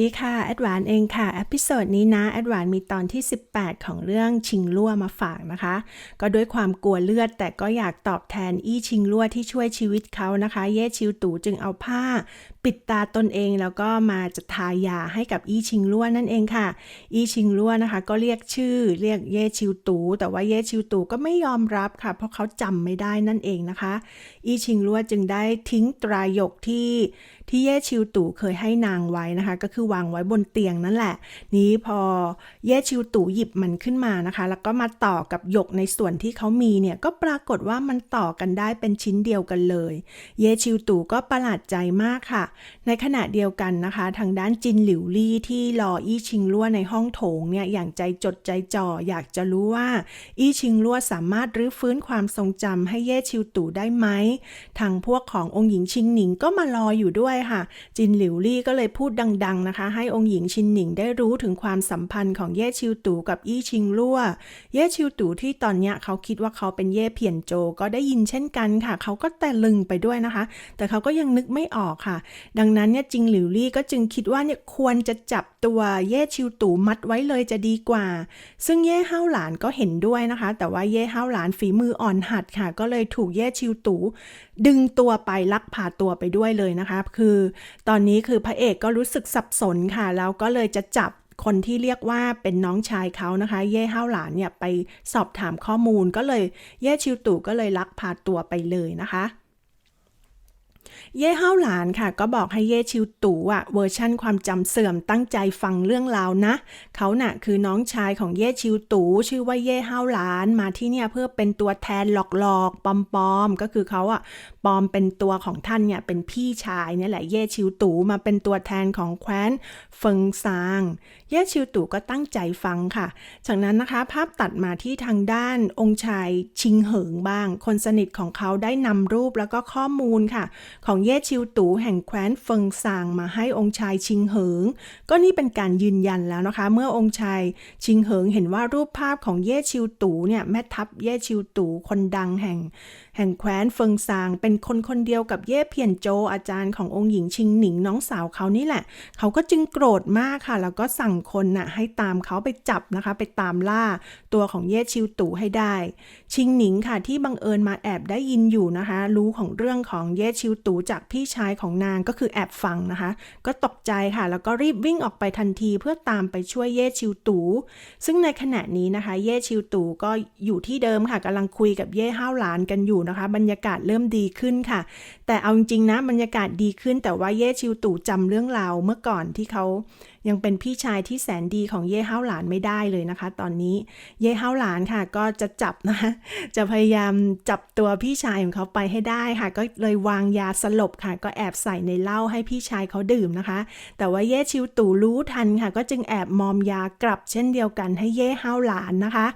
ดีค่ะ แอดวานเองค่ะ อพิโซดนี้นะ แอดวานมีตอนที่ 18 ของเรื่องชิงลั่วมาฝากนะคะ ก็ด้วยความกลัวเลือด แต่ก็อยากตอบแทนอี้ชิงลั่วที่ช่วยชีวิตเขานะคะ เย่ชิวตู่จึงเอาผ้า ปิดตาตนเองแล้วก็มาจะทายาให้กับอี้ชิงลั่วนั่นเองค่ะ อี้ชิงลั่วนะคะ ก็เรียกชื่อเรียกเย่ชิวตู่แต่ว่าเย่ชิวตู่ก็ไม่ยอมรับค่ะ เพราะเขาจำไม่ได้นั่นเองนะคะ อี้ชิงลั่วจึงได้ทิ้งตรายกที่ ที่เย่ชิวตู่เคยให้นางไว้นะคะ ก็คือวางไว้บนเตียงนั่นแหละ นี้พอเย่ชิวตู่หยิบมันขึ้นมานะคะ แล้วก็มาต่อกับหยกในส่วนที่เขามีเนี่ยก็ปรากฏว่ามันต่อกันได้เป็นชิ้นเดียวกันเลย เย่ชิวตู่ก็ประหลาดใจมากค่ะ ในขณะเดียวกันนะคะ ทางด้านจินหลิวลี่ที่รออี้ชิงลั่วในห้องโถงเนี่ยอย่างใจจดใจจ่ออยากจะรู้ว่า อี้ชิงลั่วสามารถรื้อฟื้นความทรงจำให้เย่ชิวตู่ได้ไหมทางพวกขององค์หญิงชิงหนิงก็มารออยู่ด้วยค่ะ จินหลิวลี่ก็เลยพูดดังๆนะคะ ให้องค์หญิงชินหนิงได้รู้ถึงความสัมพันธ์ของเย่ชิวตู่กับอี้ชิงลั่ว เย่ชิวตู่ที่ตอนเนี้ยเขาคิดว่าเขาเป็นเย่เพียนโจก็ได้ยินเช่นกันค่ะ เขาก็แต่ลึงไปด้วยนะคะ แต่เขาก็ยังนึกไม่ออกค่ะ ดังนั้นเนี่ยจิงหลิวลี่ก็จึงคิดว่าเนี่ยควรจะจับตัวเย่ชิวตู่มัดไว้เลยจะดีกว่า ซึ่งเย่ห้าวหลานก็เห็นด้วยนะคะ แต่ว่าเย่ห้าวหลานฝีมืออ่อนหัดค่ะ ก็เลยถูกเย่ชิวตู่ ดึงตัวไปลักพาตัวไปด้วยเลยนะคะ คือตอนนี้คือพระเอกก็รู้สึกสับสนค่ะ แล้วก็เลยจะจับคนที่เรียกว่าเป็นน้องชายเขานะคะ เย่ห้าวหลานเนี่ยไปสอบถามข้อมูลก็เลยเย่ชิวตู่ก็เลยลักพาตัวไปเลยนะคะ เย่ห้าวหลานค่ะ ก็บอกให้เย่ชิวตู่อะเวอร์ชั่นความจำเสื่อมตั้งใจฟังเรื่องราวนะ เขาน่ะคือน้องชายของเย่ชิวตู่ชื่อว่าเย่ห้าวหลานมาที่เนี่ยเพื่อเป็นตัวแทนหลอกๆปอมๆก็คือเขาอะปลอมเป็นตัวของท่านเนี่ยเป็นพี่ชายเนี่ยแหละเย่ชิวตู่มาเป็นตัวแทนของแคว้นเฟิงซางเย่ชิวตู่ก็ตั้งใจฟังค่ะ จากนั้นนะคะภาพตัดมาที่ทางด้านองค์ชายชิงเหิงบ้าง คนสนิทของเขาได้นำรูปแล้วก็ข้อมูลค่ะของเย่ชิวตู่แห่งแคว้นเฟิงซางมาให้องค์ชายชิงเหิง ก็นี่เป็นการยืนยันแล้วนะคะ เมื่อองค์ชายชิงเหิงเห็นว่ารูปภาพของเย่ชิวตู่เนี่ยแม่ทัพเย่ชิวตู่คนดังแห่ง แห่งแคว้นเฟิงซางเป็นคนคนเดียวกับเย่เพียนโจอาจารย์ขององค์หญิงชิงหนิงน้องสาวเขานี่แหละ เขาก็จึงโกรธมากค่ะ แล้วก็สั่งคนน่ะให้ตามเขาไปจับนะคะ ไปตามล่าตัวของเย่ชิวตู่ให้ได้ ชิงหนิงค่ะที่บังเอิญมาแอบได้ยินอยู่นะคะ รู้ของเรื่องของเย่ชิวตู่จากพี่ชายของนางก็คือแอบฟังนะคะ ก็ตกใจค่ะ แล้วก็รีบวิ่งออกไปทันทีเพื่อตามไปช่วยเย่ชิวตู่ซึ่งในขณะนี้นะคะ เย่ชิวตู่ก็อยู่ที่เดิมค่ะกำลังคุยกับเย่ห้าวหลานกันอยู่นะคะ บรรยากาศเริ่มดีขึ้นค่ะ แต่เอาจริงๆนะบรรยากาศดีขึ้นแต่ว่าเย่ชิวตู่จำเรื่องราวเมื่อก่อนที่เขา ยังเป็นพี่ชายที่แสนดีของเย่ห้าวหลานไม่ได้เลยนะคะ ตอนนี้เย่ห้าวหลานค่ะ ก็จะจับนะคะจะพยายามจับตัวพี่ชายของเขาไปให้ได้ค่ะ ก็เลยวางยาสลบค่ะ ก็แอบใส่ในเหล้าให้พี่ชายเขาดื่มนะคะ แต่ว่าเย่ชิวตู่รู้ทันค่ะ ก็จึงแอบมอมยากลับเช่นเดียวกันให้เย่ห้าวหลานนะคะ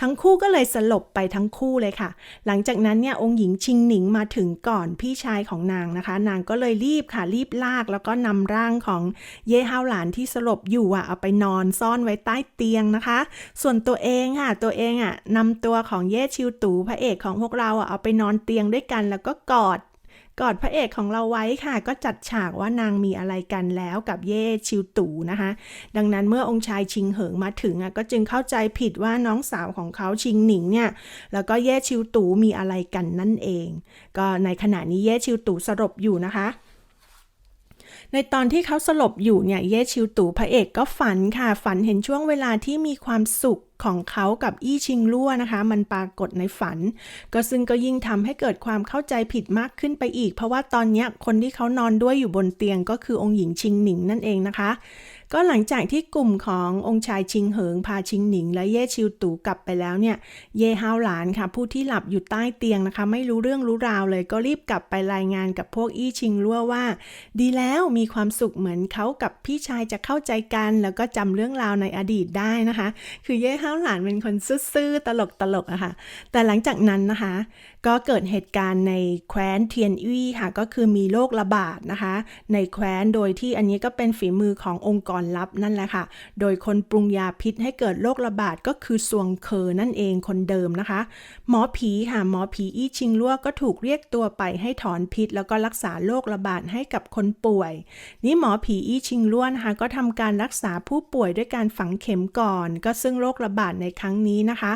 ทั้งคู่ก็เลยสลบไปทั้งคู่เลยค่ะ หลังจากนั้นเนี่ยองค์หญิงชิงหนิงมาถึงก่อนพี่ชายของนางนะคะ นางก็เลยรีบค่ะรีบลากแล้วก็นำร่างของเย่ห้าวหลานที่สลบอยู่อะเอาไปนอนซ่อนไว้ใต้เตียงนะคะ ส่วนตัวเองค่ะ ตัวเองอะนำตัวของเย่ชิวตู่พระเอกของพวกเราอะเอาไปนอนเตียงด้วยกันแล้วก็กอดกอดพระเอกของเราไว้ค่ะ ก็จัดฉากว่านางมีอะไรกันแล้วกับเย่ชิวตู่นะคะ ดังนั้นเมื่อองค์ชายชิงเหิงมาถึงอะก็จึงเข้าใจผิดว่าน้องสาวของเขาชิงหนิงเนี่ยแล้วก็เย่ชิวตู่มีอะไรกันนั่นเอง ก็ในขณะนี้เย่ชิวตู่สลบอยู่นะคะ ในตอนที่เขาสลบอยู่เนี่ยเย่ชิวตู่พระเอกก็ฝันค่ะ ฝันเห็นช่วงเวลาที่มีความสุขของเขากับอี้ชิงลั่วนะคะ มันปรากฏในฝัน ก็ซึ่งก็ยิ่งทำให้เกิดความเข้าใจผิดมากขึ้นไปอีก เพราะว่าตอนนี้คนที่เขานอนด้วยอยู่บนเตียงก็คือองค์หญิงชิงหนิงนั่นเองนะคะ ก็หลังจากที่กลุ่มขององค์ชายชิงเหิง พาชิงหนิง และเย่ชิวตู่กลับไปแล้วเนี่ย เย่ฮาวหลานค่ะ ผู้ที่หลับอยู่ใต้เตียงนะคะ ไม่รู้เรื่องรู้ราวเลยก็รีบกลับไปรายงานกับพวกอี้ชิงลั่วว่า ดีแล้วมีความสุขเหมือนเขากับพี่ชายจะเข้าใจกัน แล้วก็จำเรื่องราวในอดีตได้นะคะ คือเย่ฮาวหลานเป็นคนซื่อๆตลกตลกๆอะค่ะ แต่หลังจากนั้นนะคะ ก็เกิดเหตุการณ์ในแคว้นเทียนอี้ค่ะ ก็คือมีโรคระบาดนะคะ ในแคว้นโดยที่อันนี้ก็เป็นฝีมือขององค์กรรลับนั่นแหละค่ะ โดยคนปรุงยาพิษให้เกิดโรคระบาดก็คือซวงเคอนั่นเองคนเดิมนะคะ หมอผีค่ะหมอผีอี้ชิงลั่วก็ถูกเรียกตัวไปให้ถอนพิษ แล้วก็รักษาโรคระบาดให้กับคนป่วย นี่หมอผีอี้ชิงลั่วนะคะก็ทำการรักษาผู้ป่วยด้วยการฝังเข็มก่อน ก็ซึ่งโรคระบาดในครั้งนี้นะคะ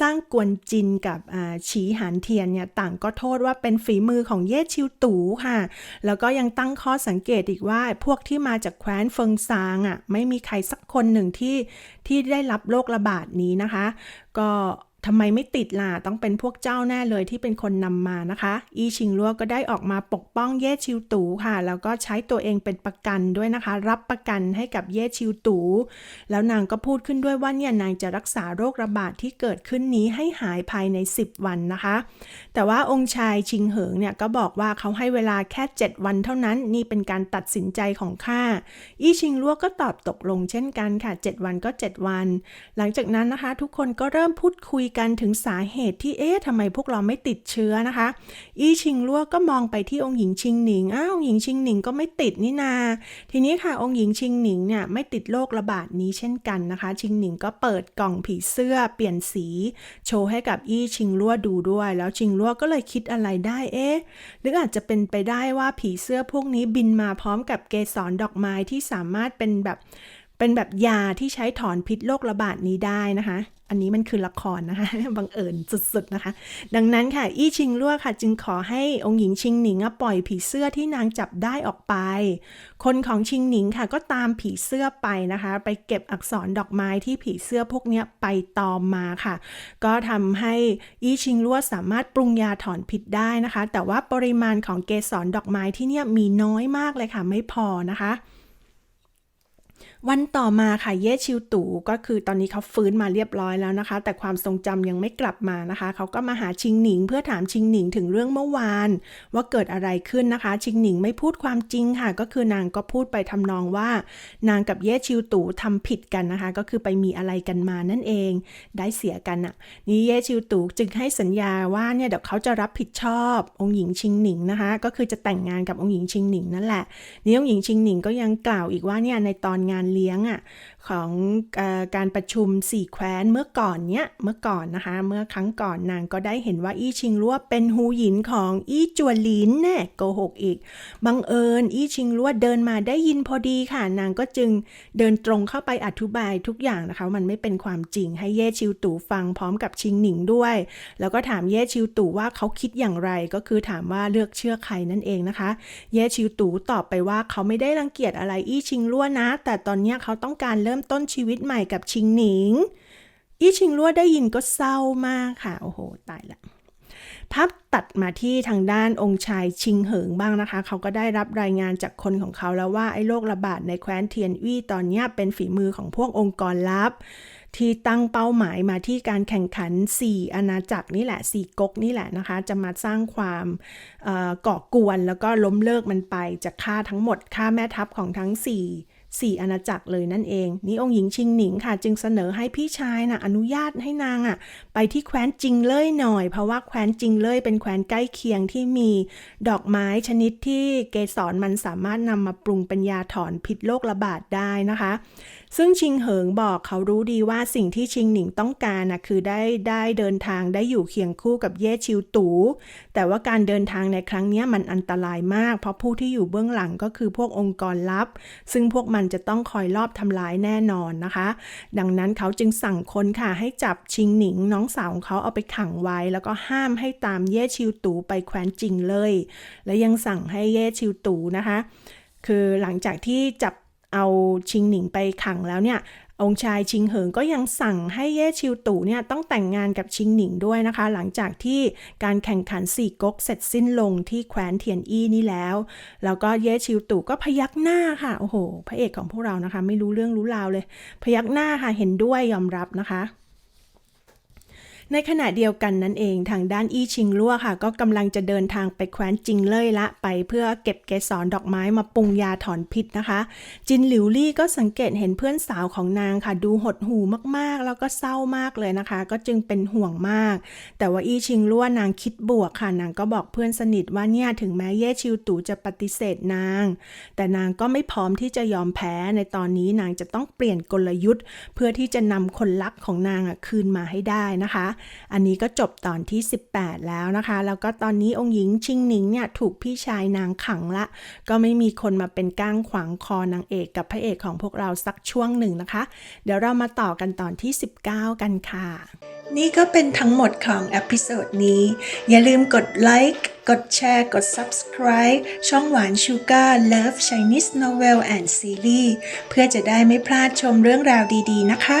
สร้างกวนจินกับฉีหานเทียนเนี่ยต่างก็โทษว่าเป็นฝีมือของเย่ชิวตูค่ะ แล้วก็ยังตั้งข้อสังเกตอีกว่าพวกที่มาจากแคว้นเฟิงซางอะไม่มีใครสักคนหนึ่งที่ที่ได้รับโรคระบาดนี้นะคะ ก็ ทำไมไม่ติดล่ะ ต้องเป็นพวกเจ้าแน่เลยที่เป็นคนนำมานะคะ อีชิงลัวก็ได้ออกมาปกป้องเย่ชิวตูค่ะ แล้วก็ใช้ตัวเองเป็นประกันด้วยนะคะ รับประกันให้กับเย่ชิวตู แล้วนางก็พูดขึ้นด้วยว่าเนี่ยนางจะรักษาโรคระบาดที่เกิดขึ้นนี้ให้หายภายใน 10 วันนะคะ แต่ว่าองค์ชายชิงเหิงเนี่ยก็บอกว่าเขาให้เวลาแค่ 7 วันเท่านั้น นี่เป็นการตัดสินใจของข้า อี้ชิงลัวก็ตอบตกลงเช่นกันค่ะ 7 วันก็ 7 วัน หลังจากนั้นนะคะ ทุกคนก็เริ่มพูดคุยกันถึงสาเหตุที่เอ๊ะทำไมพวกเราไม่ติดเชื้อนะคะ อี้ชิงลัวก็มองไปที่องค์หญิงชิงหนิงอ้าวองค์หญิงชิงหนิงก็ไม่ติดนี่นา ทีนี้ค่ะองค์หญิงชิงหนิงเนี่ยไม่ติดโรคระบาดนี้เช่นกันนะคะ ชิงหนิงก็เปิดกล่องผีเสื้อเปลี่ยนสี โชว์ให้กับอี้ชิงลัวดูด้วย แล้วชิงลัวก็เลยคิดอะไรได้เอ๊ะหรืออาจจะเป็นไปได้ว่าผีเสื้อพวกนี้บินมาพร้อมกับเกสรดอกไม้ที่สามารถเป็นแบบ เป็นแบบยาที่ใช้ถอนพิษโรคระบาดนี้ได้นะคะ อันนี้มันคือละครนะคะ บังเอิญสุดๆนะคะ ดังนั้นค่ะ อี้ชิงลั่วค่ะ จึงขอให้องค์หญิงชิงหนิงปล่อยผีเสื้อที่นางจับได้ออกไป คนของชิงหนิงค่ะก็ตามผีเสื้อไปนะคะ ไปเก็บอักษรดอกไม้ที่ผีเสื้อพวกนี้ไปตอมมาค่ะ ก็ทำให้อี้ชิงลั่วสามารถปรุงยาถอนพิษได้นะคะ แต่ว่าปริมาณของเกสรดอกไม้ที่เนี่ยมีน้อยมากเลยค่ะ ไม่พอนะคะ วันต่อมาค่ะเย่ชิวตู่ก็คือตอนนี้เขาฟื้นมาเรียบร้อยแล้วนะคะ แต่ความทรงจำยังไม่กลับมานะคะ เขาก็มาหาชิงหนิง เพื่อถามชิงหนิงถึงเรื่องเมื่อวาน ว่าเกิดอะไรขึ้นนะคะ ชิงหนิงไม่พูดความจริงค่ะ ก็คือนางก็พูดไปทำนองว่า นางกับเย่ชิวตู่ทำผิดกันนะคะ ก็คือไปมีอะไรกันมานั่นเอง ได้เสียกันอะนี่เย่ชิวตู่จึงให้สัญญาว่าเนี่ยเดี๋ยวเขาจะรับผิดชอบองค์หญิงชิงหนิงนะคะ ก็คือจะแต่งงานกับองค์หญิงชิงหนิงนั่นแหละนี่องค์หญิงชิงหนิงก็ยังกล่าวอีกว่าเนี่ยในตอนงานเลี้ยงอะของอการประชุมสี่แคว้นเมื่อก่อนเนี้ยเมื่อก่อนนะคะ เมื่อครั้งก่อนนางก็ได้เห็นว่าอี้ชิงลัวเป็นหูหยินของอี้จวนลินแน่โกหกอีกบังเอิญอี้ชิงลัวเดินมาได้ยินพอดีค่ะ นางก็จึงเดินตรงเข้าไปอธิบายทุกอย่างนะคะ มันไม่เป็นความจริงให้เย่ชิวตู่ฟังพร้อมกับชิงหนิงด้วย แล้วก็ถามเย่ชิวตู่ว่าเขาคิดอย่างไรก็คือถามว่าเลือกเชื่อใครนั่นเองนะคะ เย่ชิวตู่ตอบไปว่าเขาไม่ได้รังเกียจอะไรอี้ชิงลัวนะ แต่ตอนเนี้ยเขาต้องการเริ่มต้นชีวิตใหม่กับชิงหนิง อี้ชิงลั่วได้ยินก็เศร้ามากค่ะ โอ้โห ตายละภาพตัดมาที่ทางด้านองค์ชายชิงเหิงบ้างนะคะ เขาก็ได้รับรายงานจากคนของเขาแล้วว่าไอ้โรคระบาดในแคว้นเทียนอี้ตอนนี้เป็นฝีมือของพวกองค์กรลับ ที่ตั้งเป้าหมายมาที่การแข่งขัน 4 อาณาจักรนี่แหละ 4ก๊กนี่แหละนะคะ จะมาสร้างความเอ่อก่อกวนแล้วก็ล้มเลิกมันไปจะฆ่าทั้งหมดฆ่าแม่ทัพของทั้ง 4 สี่อาณาจักรเลยนั่นเอง นี่องค์หญิงชิงหนิงค่ะ จึงเสนอให้พี่ชายนะ่ะอนุญาตให้นางอะ ไปที่แคว้นจิงเล่ยหน่อย เพราะว่าแคว้นจิงเล่ยเป็นแคว้นใกล้เคียงที่มีดอกไม้ชนิดที่เกสรมันสามารถนำมาปรุงเป็นยาถอนพิษโรคระบาดได้นะคะ ซึ่งชิงเหิงบอกเขารู้ดีว่าสิ่งที่ชิงหนิงต้องการนะคือได้ได้เดินทางได้อยู่เคียงคู่กับเย่ชิวตู แต่ว่าการเดินทางในครั้งนี้มันอันตรายมาก เพราะผู้ที่อยู่เบื้องหลังก็คือพวกองค์กรลับ ซึ่งพวกมันจะต้องคอยลอบทำร้ายแน่นอนนะคะ ดังนั้นเขาจึงสั่งคนค่ะให้จับชิงหนิงน้องสาวของเขาเอาไปขังไว้ แล้วก็ห้ามให้ตามเย่ชิวตูไปแคว้นจิงเลย และยังสั่งให้เย่ชิวตูนะคะ คือหลังจากที่จับเอาชิงหนิงไปขังแล้วเนี่ย องค์ชายชิงเหิงก็ยังสั่งให้เย่ชิวตู่เนี่ยต้องแต่งงานกับชิงหนิงด้วยนะคะ หลังจากที่การแข่งขันสี่ก๊กเสร็จสิ้นลงที่แคว้นเทียนอี้นี่แล้ว แล้วก็เย่ชิวตู่ก็พยักหน้าค่ะ โอ้โห พระเอกของพวกเรานะคะ ไม่รู้เรื่องรู้ราวเลย พยักหน้าค่ะเห็นด้วยยอมรับนะคะ ในขณะเดียวกันนั่นเองทางด้านอี้ชิงลั่วค่ะ ก็กำลังจะเดินทางไปแคว้นจิงเล่ยละไปเพื่อเก็บเกสรดอกไม้มาปรุงยาถอนพิษนะคะ จินหลิวลี่ก็สังเกตเห็นเพื่อนสาวของนางค่ะ ดูหดหูมากๆ แล้วก็เศร้ามากเลยนะคะ ก็จึงเป็นห่วงมาก แต่ว่าอี้ชิงลั่วนางคิดบวกค่ะนางก็บอกเพื่อนสนิทว่าเนี่ยถึงแม้เย่ชิวตู่จะปฏิเสธนาง แต่นางก็ไม่พร้อมที่จะยอมแพ้ในตอนนี้นางจะต้องเปลี่ยนกลยุทธ์ เพื่อที่จะนำคนรักของนางคืนมาให้ได้นะคะอันนี้ก็จบตอนที่ 18 แล้วนะคะ แล้วก็ตอนนี้องค์หญิงชิงหนิงเนี่ยถูกพี่ชายนางขังละ ก็ไม่มีคนมาเป็นก้างขวางคอนางเอกกับพระเอกของพวกเราสักช่วงหนึ่งนะคะ เดี๋ยวเรามาต่อกันตอนที่ 19 กันค่ะ นี่ก็เป็นทั้งหมดของเอพิโซดนี้ อย่าลืมกดไลค์กดแชร์กด Subscribe ช่องหวานชูการ์ Love Chinese Novel and Series เพื่อจะได้ไม่พลาดชมเรื่องราวดีๆนะคะ